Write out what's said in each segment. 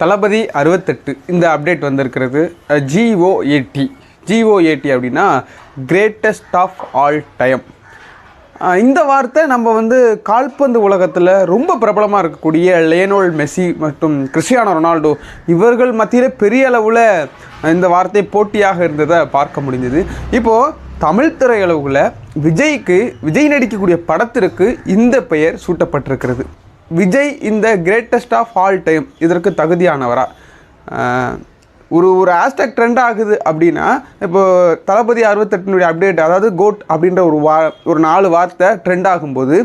தளபதி அறுபத்தெட்டு. இந்த அப்டேட் வந்திருக்கிறது. G O A T G O A T அப்படின்னா கிரேட்டஸ்ட் ஆஃப் ஆல் டைம் இந்த வார்த்தை நம்ம வந்து கால்பந்து உலகத்தில் ரொம்ப பிரபலமாக இருக்கக்கூடிய லியனோல் மெஸ்ஸி மற்றும் கிறிஸ்டியானோ ரொனால்டோ இவர்கள் மத்தியில் பெரிய அளவில் இந்த வார்த்தை போட்டியாக இருந்ததை பார்க்க முடிஞ்சது இப்போது தமிழ் திரையுலகில் விஜய்க்கு விஜய் நடிக்கக்கூடிய படத்திற்கு இந்த பெயர் சூட்டப்பட்டிருக்கிறது. விஜய் இந்த கிரேட்டஸ்ட் ஆஃப் ஆல் டைம் இதற்கு தகுதியானவரா? ஒரு ஒரு ஹேஷ்டாக் ட்ரெண்ட் ஆகுது அப்படின்னா இப்போ தளபதி அறுபத்தெட்டினுடைய அப்டேட் அதாவது கோட் அப்படின்ற ஒரு வா ஒரு நாலு வார்த்தை ட்ரெண்ட் ஆகும்போது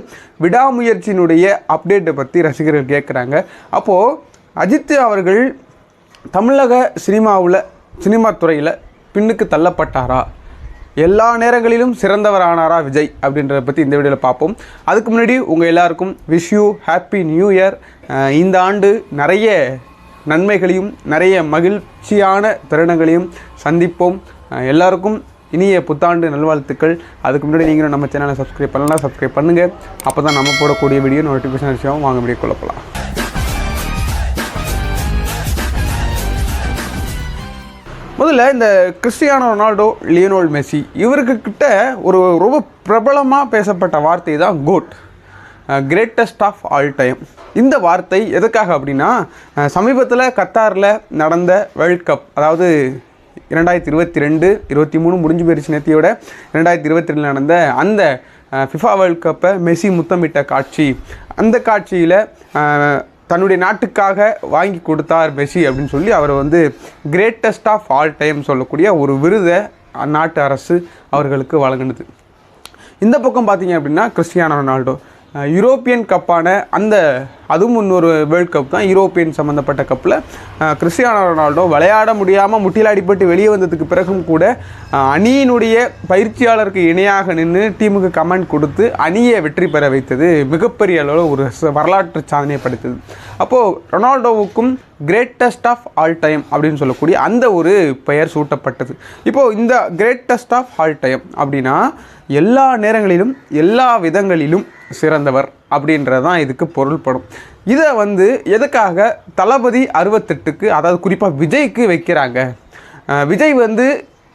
விடாமுயற்சியினுடைய அப்டேட்டை பற்றி ரசிகர்கள் கேட்குறாங்க. அப்போது அஜித் அவர்கள் தமிழக சினிமாவில் சினிமா துறையில் பின்னுக்கு தள்ளப்பட்டாரா? எல்லா நேரங்களிலும் சிறந்தவரானாரா விஜய் அப்படின்றத பற்றி இந்த வீடியோவில் பார்ப்போம். அதுக்கு முன்னாடி உங்கள் எல்லாருக்கும் wish you happy new year இந்த ஆண்டு நிறைய நன்மைகளையும் நிறைய மகிழ்ச்சியான தருணங்களையும் சந்திப்போம். எல்லாருக்கும் இனிய புத்தாண்டு நல்வாழ்த்துக்கள். அதுக்கு முன்னாடி நீங்களும் நம்ம சேனலை சப்ஸ்கிரைப் பண்ணலாம் சப்ஸ்கிரைப் பண்ணுங்கள் அப்போ தான் நம்ம போடக்கூடிய வீடியோ நோட்டிஃபிகேஷன் விஷயம் வாங்க வீடியோ கொள்ளப்பலாம் முதல்ல இந்த கிறிஸ்டியானோ ரொனால்டோ லியோனோல் மெஸ்ஸி இவருக்கு கிட்ட ஒரு ரொம்ப பிரபலமாக பேசப்பட்ட வார்த்தை தான் GOAT greatest of all time இந்த வார்த்தை எதுக்காக அப்படின்னா சமீபத்தில் கத்தாரில் நடந்த வேர்ல்ட் கப் அதாவது இரண்டாயிரத்தி இருபத்தி ரெண்டு இருபத்தி மூணு முடிஞ்சு போயிடுச்சு நேத்தியோட இரண்டாயிரத்தி இருபத்தி ரெண்டில் நடந்த அந்த ஃபிஃபா வேர்ல்ட் கப்பை மெஸ்ஸி முத்தமிட்ட காட்சி அந்த காட்சியில் தன்னுடைய நாட்டுக்காக வாங்கி கொடுத்தார் மெஸ்ஸி அப்படின்னு சொல்லி அவர் வந்து கிரேட்டஸ்ட் ஆஃப் ஆல் டைம் சொல்லக்கூடிய ஒரு விருதை அந்நாட்டு அரசு அவர்களுக்கு வழங்கினது. இந்த பக்கம் பார்த்தீங்க அப்படின்னா கிறிஸ்டியானோ ரொனால்டோ. யூரோப்பியன் கப்பான அந்த அதுவும் இன்னொரு வேர்ல்ட் கப் தான் யூரோப்பியன் சம்மந்தப்பட்ட கப்பில் கிறிஸ்டியானோ ரொனால்டோ விளையாட முடியாமல் முட்டிலாடிப்பட்டு வெளியே வந்ததுக்கு பிறகும் கூட அணியினுடைய பயிற்சியாளருக்கு இணையாக நின்று டீமுக்கு கமெண்ட் கொடுத்து அணியை வெற்றி பெற வைத்தது மிகப்பெரிய அளவில் ஒரு வரலாற்று சாதனையை படைத்தது. அப்போது ரொனால்டோவுக்கும் கிரேட்டஸ்ட் ஆஃப் ஆல் டைம் அப்படின்னு சொல்லக்கூடிய அந்த ஒரு பெயர் சூட்டப்பட்டது. இப்போது இந்த கிரேட்டஸ்ட் ஆஃப் ஆல் டைம் அப்படின்னா எல்லா நேரங்களிலும் எல்லா விதங்களிலும் சிறந்தவர் அப்படின்றது தான் இதுக்கு பொருள்படும். இதை வந்து எதுக்காக தளபதி அறுபத்தெட்டுக்கு அதாவது குறிப்பாக விஜய்க்கு வைக்கிறாங்க? விஜய் வந்து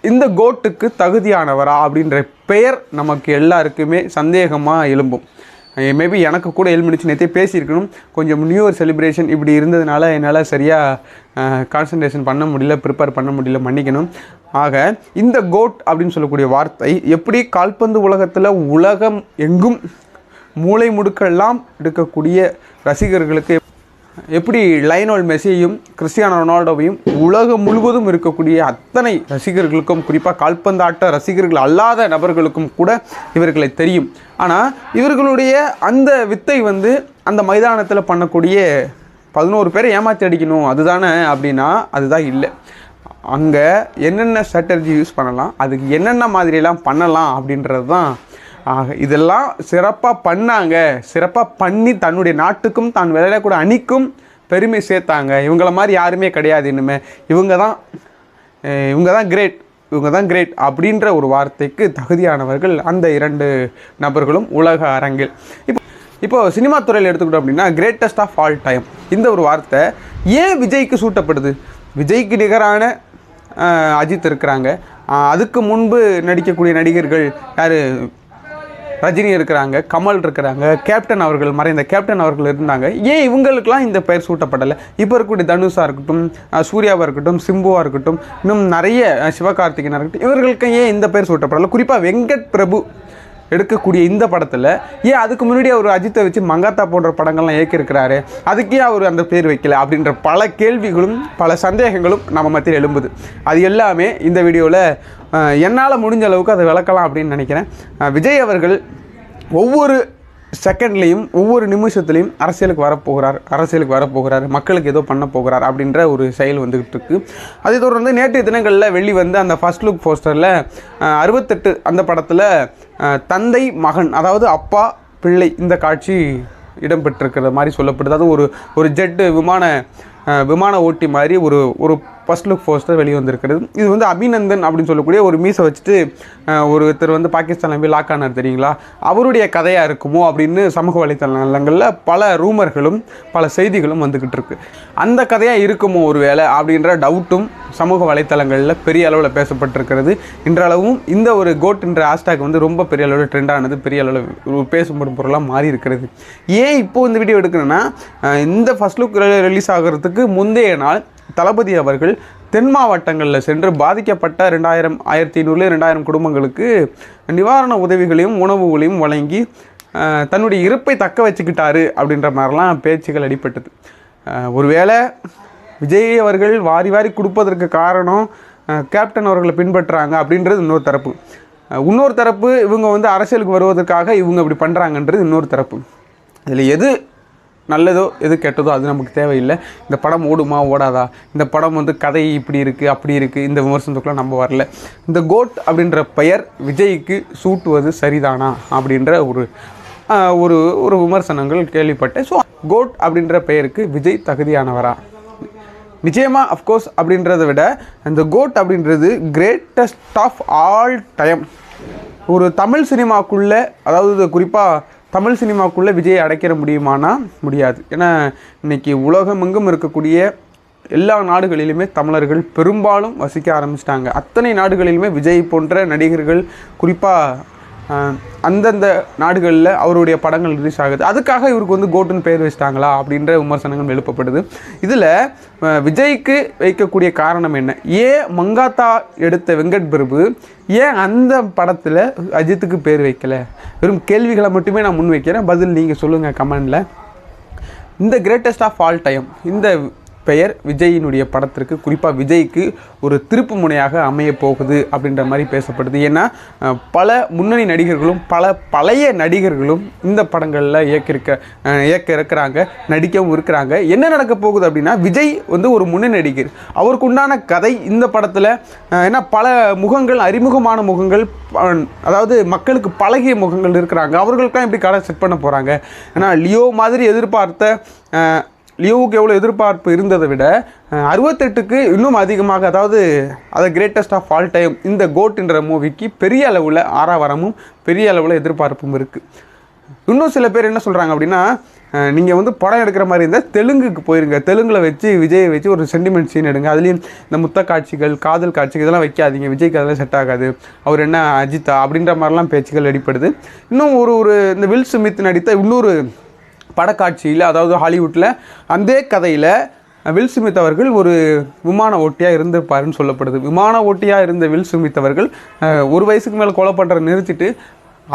இந்த கோட்டுக்கு தகுதியானவரா அப்படின்ற பெயர் நமக்கு எல்லாருக்குமே சந்தேகமாக எழும்பும். மேபி எனக்கு கூட எழுமினிச்சு நேற்றே பேசியிருக்கணும். கொஞ்சம் நியூ இயர் செலிப்ரேஷன் இப்படி இருந்ததுனால என்னால் சரியாக கான்சன்ட்ரேஷன் பண்ண முடியல ப்ரிப்பேர் பண்ண முடியல மன்னிக்கணும். ஆக இந்த கோட் அப்படின்னு சொல்லக்கூடிய வார்த்தை எப்படி கால்பந்து உலகத்தில் உலகம் எங்கும் மூளை முடுக்கெல்லாம் எடுக்கக்கூடிய ரசிகர்களுக்கு எப்படி லைனோல் மெஸ்ஸியையும் கிறிஸ்டியானோ ரொனால்டோவையும் உலகம் முழுவதும் இருக்கக்கூடிய அத்தனை ரசிகர்களுக்கும் குறிப்பாக கால்பந்தாட்ட ரசிகர்கள் அல்லாத நபர்களுக்கும் கூட இவர்களை தெரியும். ஆனால் இவர்களுடைய அந்த வித்தை வந்து அந்த மைதானத்தில் பண்ணக்கூடிய பதினோரு பேரை ஏமாற்றி அடிக்கணும் அதுதானே அப்படின்னா அதுதான் இல்லை. அங்கே என்னென்ன ஸ்ட்ராட்டஜி யூஸ் பண்ணலாம் அதுக்கு என்னென்ன மாதிரியெல்லாம் பண்ணலாம் அப்படின்றது தான் ஆக இதெல்லாம் சிறப்பாக பண்ணாங்க. சிறப்பாக பண்ணி தன்னுடைய நாட்டுக்கும் தான் விளையாடக்கூடிய அணிக்கும் பெருமை சேர்த்தாங்க. இவங்கள மாதிரி யாருமே கிடையாது இனிமே. இவங்க தான் இவங்க தான் கிரேட் இவங்க தான் கிரேட் அப்படின்ற ஒரு வார்த்தைக்கு தகுதியானவர்கள் அந்த இரண்டு நபர்களும் உலக அரங்கில். இப்போ இப்போது சினிமா துறையில் எடுத்துக்கிட்டோம் அப்படின்னா கிரேட்டஸ்ட் ஆஃப் ஆல் டைம் இந்த ஒரு வார்த்தை ஏன் விஜய்க்கு சூட்டப்படுது? விஜய்க்கு நிகரான அஜித் இருக்கிறாங்க. அதுக்கு முன்பு நடிக்கக்கூடிய நடிகர்கள் யார்? ரஜினி இருக்கிறாங்க கமல் இருக்கிறாங்க கேப்டன் அவர்கள் மறைந்த கேப்டன் அவர்கள் இருந்தாங்க. ஏன் இவங்களுக்கெல்லாம் இந்த பெயர் சூட்டப்படலை? இப்போ இருக்கக்கூடிய தனுஷாக இருக்கட்டும் சூர்யாவாக இருக்கட்டும் சிம்புவாக இருக்கட்டும் இன்னும் நிறைய சிவகார்த்திகனாக இருக்கட்டும் இவர்களுக்கு ஏன் இந்த பெயர் சூட்டப்படலை? குறிப்பாக வெங்கட் பிரபு எடுக்கக்கூடிய இந்த படத்தில் ஏன் அதுக்கு முன்னாடி அவர் அஜித்தை வச்சு மங்காத்தா போன்ற படங்கள்லாம் இயக்கியிருக்கிறாரு? அதுக்கே அவர் அந்த பேர் வைக்கல அப்படின்ற பல கேள்விகளும் பல சந்தேகங்களும் நம்ம மத்தியில் எழும்புது. அது எல்லாமே இந்த வீடியோவில் என்னால் முடிஞ்ச அளவுக்கு அதை விளக்கலாம் அப்படின்னு நினைக்கிறேன். விஜய் அவர்கள் ஒவ்வொரு செகண்ட்லேயும் ஒவ்வொரு நிமிஷத்துலையும் அரசியலுக்கு வரப்போகிறார் அரசியலுக்கு வரப்போகிறார் மக்களுக்கு ஏதோ பண்ண போகிறார் அப்படின்ற ஒரு செயல் வந்துக்கிட்டு இருக்கு அதை தொடர்ந்து நேற்றைய தினங்களில் வெளி வந்து அந்த ஃபர்ஸ்ட் லுக் போஸ்டரில் அறுபத்தெட்டு அந்த படத்தில் தந்தை மகன் அதாவது அப்பா பிள்ளை இந்த காட்சி இடம்பெற்றிருக்கிற மாதிரி சொல்லப்படுது. அதுவும் ஒரு ஒரு ஜெட்டு விமான விமான ஓட்டி மாதிரி ஒரு ஒரு ஃபர்ஸ்ட் லுக் போஸ்டர் வெளியே வந்திருக்கிறது. இது வந்து அபிநந்தன் அப்படின்னு சொல்லக்கூடிய ஒரு மீசை வச்சுட்டு ஒருத்தர் வந்து பாகிஸ்தானில் போய் லாக் ஆனார் தெரியுங்களா? அவருடைய கதையாக இருக்குமோ அப்படின்னு சமூக வலைத்தளங்களில் பல ரூமர்களும் பல செய்திகளும் வந்துக்கிட்டு இருக்கு. அந்த கதையாக இருக்குமோ ஒரு வேளை அப்படின்ற டவுட்டும் சமூக வலைத்தளங்களில் பெரிய அளவில் பேசப்பட்டிருக்கிறது. இன்றளவும் இந்த ஒரு கோட் என்ற ஹேஷ்டாக் வந்து ரொம்ப பெரிய அளவில் ட்ரெண்டானது பெரிய அளவில் பேசப்படும் பொருளாக மாறி இருக்கிறது. ஏன் இப்போ இந்த வீடியோ எடுக்கணும்னா இந்த ஃபர்ஸ்ட் லுக் ரிலீஸ் ஆகிறதுக்கு முந்தைய நாள் தளபதி அவர்கள் தென் மாவட்டங்களில் சென்று பாதிக்கப்பட்ட ரெண்டாயிரம் ஆயிரத்தி ஐநூறுல ரெண்டாயிரம் குடும்பங்களுக்கு நிவாரண உதவிகளையும் உணவுகளையும் வழங்கி தன்னுடைய இருப்பை தக்க வச்சுக்கிட்டாரு அப்படின்ற மாதிரிலாம் பேச்சுகள் அடிபட்டது. ஒருவேளை விஜய் அவர்கள் வாரி வாரி கொடுப்பதற்கு காரணம் கேப்டன் அவர்களை பின்பற்றுறாங்க அப்படின்றது இன்னொரு தரப்பு. இன்னொரு தரப்பு இவங்க வந்து அரசியலுக்கு வருவதற்காக இவங்க இப்படி பண்ணுறாங்கன்றது இன்னொரு தரப்பு. இதில் எது நல்லதோ எது கெட்டதோ அது நமக்கு தேவையில்லை. இந்த படம் ஓடுமா ஓடாதா? இந்த படம் வந்து கதை இப்படி இருக்குது அப்படி இருக்குது இந்த விமர்சனத்துக்குலாம் நம்ம வரல. இந்த கோட் அப்படின்ற பெயர் விஜய்க்கு சூட்டுவது சரிதானா? அப்படின்ற ஒரு ஒரு ஒரு விமர்சனங்கள் கேள்விப்பட்டேன். ஸோ கோட் அப்படின்ற பெயருக்கு விஜய் தகுதியானவரா? நிச்சயமாக அஃப்கோர்ஸ் அப்படின்றத விட இந்த கோட் அப்படின்றது கிரேட்டஸ்ட் ஆஃப் ஆல் டைம் ஒரு தமிழ் சினிமாக்குள்ளே அதாவது குறிப்பாக தமிழ் சினிமாவுக்குள்ளே விஜயை அடைக்கிற முடியுமானா முடியாது. ஏன்னா இன்னைக்கு உலகமெங்கும் இருக்கக்கூடிய எல்லா நாடுகளிலுமே தமிழர்கள் பெரும்பாலும் வசிக்க ஆரம்பிச்சிட்டாங்க. அத்தனை நாடுகளிலுமே விஜய் போன்ற நடிகர்கள் குறிப்பாக அந்தந்த நாடுகளில் அவருடைய படங்கள் ரிலீஸ் ஆகுது. அதுக்காக இவருக்கு வந்து கோட்டுன்னு பேர் வச்சிட்டாங்களா அப்படின்ற விமர்சனங்கள் எழுப்பப்படுது. இதில் விஜய்க்கு வைக்கக்கூடிய காரணம் என்ன? ஏன் மங்காத்தா எடுத்த வெங்கட் பிரபு ஏன் அந்த படத்தில் அஜித்துக்கு பேர் வைக்கலை? வெறும் கேள்விகளை மட்டுமே நான் முன் வைக்கிறேன் பதில் நீங்கள் சொல்லுங்கள் கமெண்டில். இந்த கிரேட்டஸ்ட் ஆஃப் ஆல் டைம் இந்த பெயர் விஜயினுடைய படத்திற்கு குறிப்பாக விஜய்க்கு ஒரு திருப்பு முனையாக அமைய போகுது அப்படின்ற மாதிரி பேசப்படுது. ஏன்னா பல முன்னணி நடிகர்களும் பல பழைய நடிகர்களும் இந்த படங்களில் இயக்கிருக்க இயக்க இருக்கிறாங்க நடிக்கவும் இருக்கிறாங்க. என்ன நடக்க போகுது அப்படின்னா விஜய் வந்து ஒரு முன்னணி நடிகர். அவருக்கு உண்டான கதை இந்த படத்தில் ஏன்னா பல முகங்கள் அறிமுகமான முகங்கள் அதாவது மக்களுக்கு பழகிய முகங்கள் இருக்கிறாங்க. அவர்களுக்கெல்லாம் எப்படி கடை செட் பண்ண போகிறாங்க ஏன்னா லியோ மாதிரி எதிர்பார்த்த லியோவுக்கு எவ்வளோ எதிர்பார்ப்பு இருந்ததை விட அறுபத்தெட்டுக்கு இன்னும் அதிகமாக அதாவது அதை கிரேட்டஸ்ட் ஆஃப் ஆல் டைம் இந்த கோட்ன்ற மூவிக்கு பெரிய அளவில் ஆறாவரமும் பெரிய அளவில் எதிர்பார்ப்பும் இருக்குது இன்னும் சில பேர் என்ன சொல்கிறாங்க அப்படின்னா நீங்கள் வந்து படம் எடுக்கிற மாதிரி இருந்தால் தெலுங்குக்கு போயிருங்க. தெலுங்கில் வச்சு விஜயை வச்சு ஒரு சென்டிமெண்ட் சீன் எடுங்க. அதுலேயும் இந்த முத்த காட்சிகள் காதல் காட்சிகள் இதெல்லாம் வைக்காதீங்க. விஜய்க்கு அதெல்லாம் செட் ஆகாது. அவர் என்ன அஜித்தா அப்படின்ற மாதிரிலாம் பேச்சுகள் அடிப்படுது இன்னும் ஒரு ஒரு இந்த வில் சுமித் நடித்த இன்னொரு படக்காட்சியில் அதாவது ஹாலிவுட்டில் அந்த கதையில் வில் சுமித் அவர்கள் ஒரு விமான ஓட்டியாக இருந்திருப்பாருன்னு சொல்லப்படுது. விமான ஓட்டியாக இருந்த வில் சுமித் அவர்கள் ஒரு வயசுக்கு மேலே கொலை பண்ணுற நிறுத்திட்டு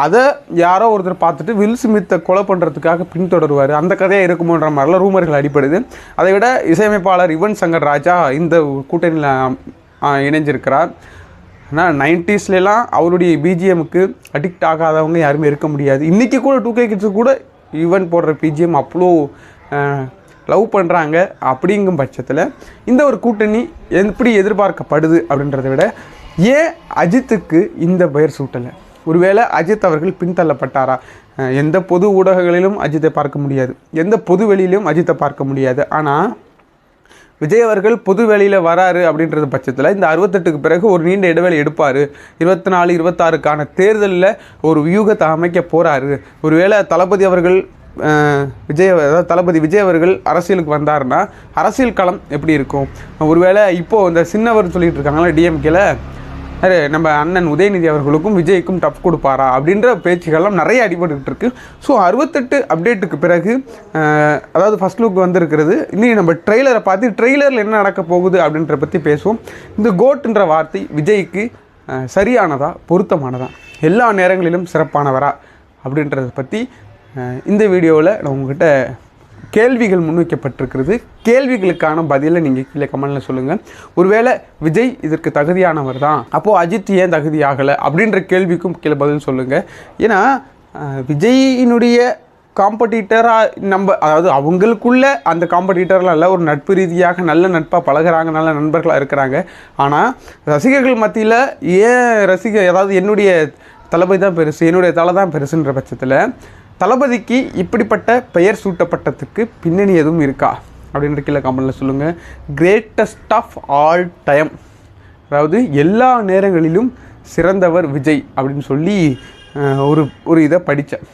அதை யாரோ ஒருத்தர் பார்த்துட்டு வில் ஸ்மித்தை கொலை பண்ணுறதுக்காக பின்தொடருவார். அந்த கதையாக இருக்குமோன்ற மாதிரிலாம் ரூமர்கள் அடிப்படுது அதை விட இசையமைப்பாளர் யுவன் சங்கர் ராஜா இந்த கூட்டணியில் இணைஞ்சிருக்கிறார். ஆனால் நைன்டிஸ்லாம் அவருடைய பிஜிஎம்க்கு அடிக்ட் ஆகாதவங்க யாருமே இருக்க முடியாது. இன்றைக்கி கூட டூ கே கிட்ஸு கூட யுவன் போடுற பிஜிஎம் அவ்வளோ லவ் பண்ணுறாங்க அப்படிங்கும் பட்சத்தில் இந்த ஒரு கூட்டணி எப்படி எதிர்பார்க்கப்படுது அப்படின்றத விட ஏன் அஜித்துக்கு இந்த பெயர் சூட்டலை. ஒருவேளை அஜித் அவர்கள் பின்தள்ளப்பட்டாரா? எந்த பொது ஊடகங்களிலும் அஜித்தை பார்க்க முடியாது. எந்த பொது வெளியிலும் அஜித்தை பார்க்க முடியாது. ஆனால் விஜய் அவர்கள் பொது வேலையில் வராரு அப்படின்றது பட்சத்தில் இந்த அறுபத்தெட்டுக்கு பிறகு ஒரு நீண்ட இடைவெளி எடுப்பார். இருபத்தி நாலு இருபத்தாறுக்கான தேர்தலில் ஒரு வியூகத்தை அமைக்க போகிறாரு ஒருவேளை தளபதி அவர்கள் விஜய் அதாவது தளபதி விஜய் அவர்கள் அரசியலுக்கு வந்தாருன்னா அரசியல் களம் எப்படி இருக்கும்? ஒருவேளை இப்போது இந்த சின்னவர் சொல்லிகிட்டு இருக்காங்களா டிஎம்கேல நம்ம அண்ணன் உதயநிதி அவர்களுக்கும் விஜய்க்கும் டஃப் கொடுப்பாரா அப்படின்ற பேச்சுகள்லாம் நிறைய அடிபட்டுக்கிட்டு இருக்கு. ஸோ அறுபத்தெட்டு அப்டேட்டுக்கு பிறகு அதாவது ஃபர்ஸ்ட் லுக் வந்திருக்கிறது. இனி நம்ம ட்ரெய்லரை பார்த்து ட்ரெய்லரில் என்ன நடக்க போகுது அப்படின்ற பற்றி பேசுவோம். இந்த கோட்ன்ற வார்த்தை விஜய்க்கு சரியானதா பொருத்தமானதா எல்லா நேரங்களிலும் சிறப்பானவரா அப்படின்றத பற்றி இந்த வீடியோவில் நான் உங்ககிட்ட கேள்விகள் முன்வைக்கப்பட்டிருக்கிறது. கேள்விகளுக்கான பதிலை நீங்கள் கீழே கமெண்டில் சொல்லுங்கள் ஒருவேளை விஜய் இதற்கு தகுதியானவர் தான். அப்போது அஜித் ஏன் தகுதியாகலை அப்படின்ற கேள்விக்கும் கீழே பதில் சொல்லுங்கள் ஏன்னா விஜயினுடைய காம்படிட்டராக நம்ம அதாவது அவங்களுக்குள்ள அந்த காம்படிட்டர்லாம் இல்லை ஒரு நட்பு ரீதியாக நல்ல நட்பாக பழகுறாங்க நல்ல நண்பர்களாக இருக்கிறாங்க. ஆனால் ரசிகர்கள் மத்தியில் ஏன் ரசிக அதாவது என்னுடைய தளபதி தான் பெருசு என்னுடைய தலை தான் பெருசுன்ற பட்சத்தில் தளபதிக்கு இப்படிப்பட்ட பெயர் சூட்டப்பட்டதுக்கு பின்னணி எதுவும் இருக்கா? அப்படின்ற கீழே கமெண்ட்டில் சொல்லுங்கள் கிரேட்டஸ்ட் ஆஃப் ஆல் டைம் அதாவது எல்லா நேரங்களிலும் சிறந்தவர் விஜய் அப்படின்னு சொல்லி ஒரு ஒரு இதை படித்தேன்.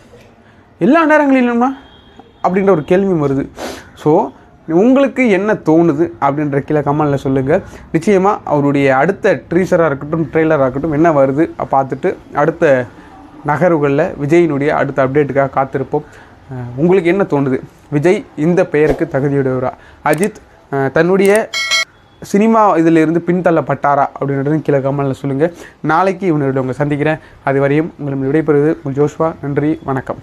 எல்லா நேரங்களிலும்னா? அப்படின்ற ஒரு கேள்வி வருது. ஸோ உங்களுக்கு என்ன தோணுது அப்படின்ற கீழே கமெண்டில் சொல்லுங்கள் நிச்சயமாக அவருடைய அடுத்த ட்ரீசராக இருக்கட்டும் ட்ரெய்லராக இருக்கட்டும் என்ன வருது? பார்த்துட்டு அடுத்த நகர்வுகளில் விஜயினுடைய அடுத்த அப்டேட்டுக்காக காத்திருப்போம். உங்களுக்கு என்ன தோணுது? விஜய் இந்த பெயருக்கு தகுதியுடையவரா? அஜித் தன்னுடைய சினிமா இதிலிருந்து பின்தள்ளப்பட்டாரா அப்படின்றது கீழே கமெண்டில் சொல்லுங்கள் நாளைக்கு இவனோட உங்களை சந்திக்கிறேன். அது வரையும் உங்களை விடைபெறுவது உங்கள் ஜோஷ்வா. நன்றி வணக்கம்.